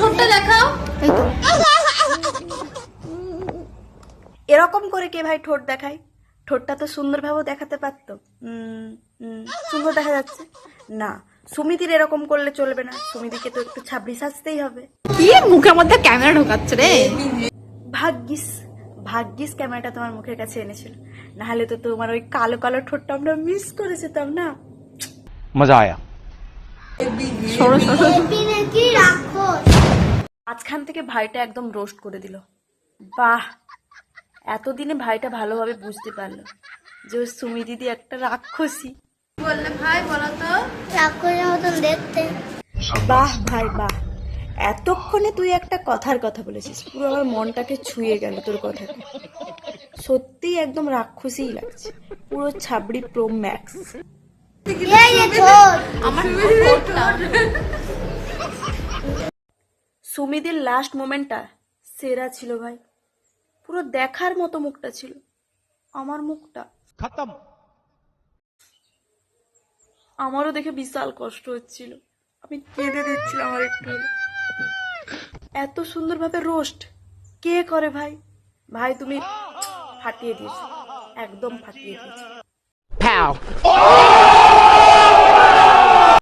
তোমার এরকম করে কে ভাই ঠোঁট দেখায়? ঠোঁটটা তো সুন্দরভাবে দেখাতে পারত। সুন্দর দেখা যাচ্ছে। না সুমিতির এরকম করলে চলবে না। সুমিতিকে তো একটু সাজতেই হবে। মুখের মধ্যে ক্যামেরা ঢোকাচ্ছে রে? ভাগ্যিস ভাগ্যিস ক্যামেরাটা তোমার মুখের কাছে এনেছিল। না হলে তো তোমার ওই কালো কালো ঠোঁটটা আমরা মিস করে যেতাম না। মজা আয়া। সরো সরো। মাঝখান থেকে ভাইটা একদম রোস্ট করে দিল। বাহ! এতদিনে ভাইটা ভালোভাবে বুঝতে পারল যে ওই সুমি দিদি একটা রাক্ষসী। বললে ভাই বলো তো। রাক্ষসের মতন দেখতে। বাহ ভাই বাহ! এতক্ষণে তুই একটা কথার কথা বলেছিস পুরো আমার মনটাকে ছুঁয়ে গেল তোর কথাটা সত্যিই একদম রাক্ষসীই লাগছে পুরো ছাবড়ি প্রো ম্যাক্স আমার সুমিদের লাস্ট মোমেন্টটা সেরা ছিল ভাই। পুরো দেখার মতো মুখটা ছিল। আমার মুখটা। খতম। আমারও দেখে বিশাল কষ্ট হচ্ছিল। আমি কেঁদে দিচ্ছিলাম আমার একটু এত সুন্দরভাবে রোস্ট কে করে ভাই? ভাই তুমি ফাটিয়ে দিয়েছ। একদম ফাটিয়ে দিয়েছ।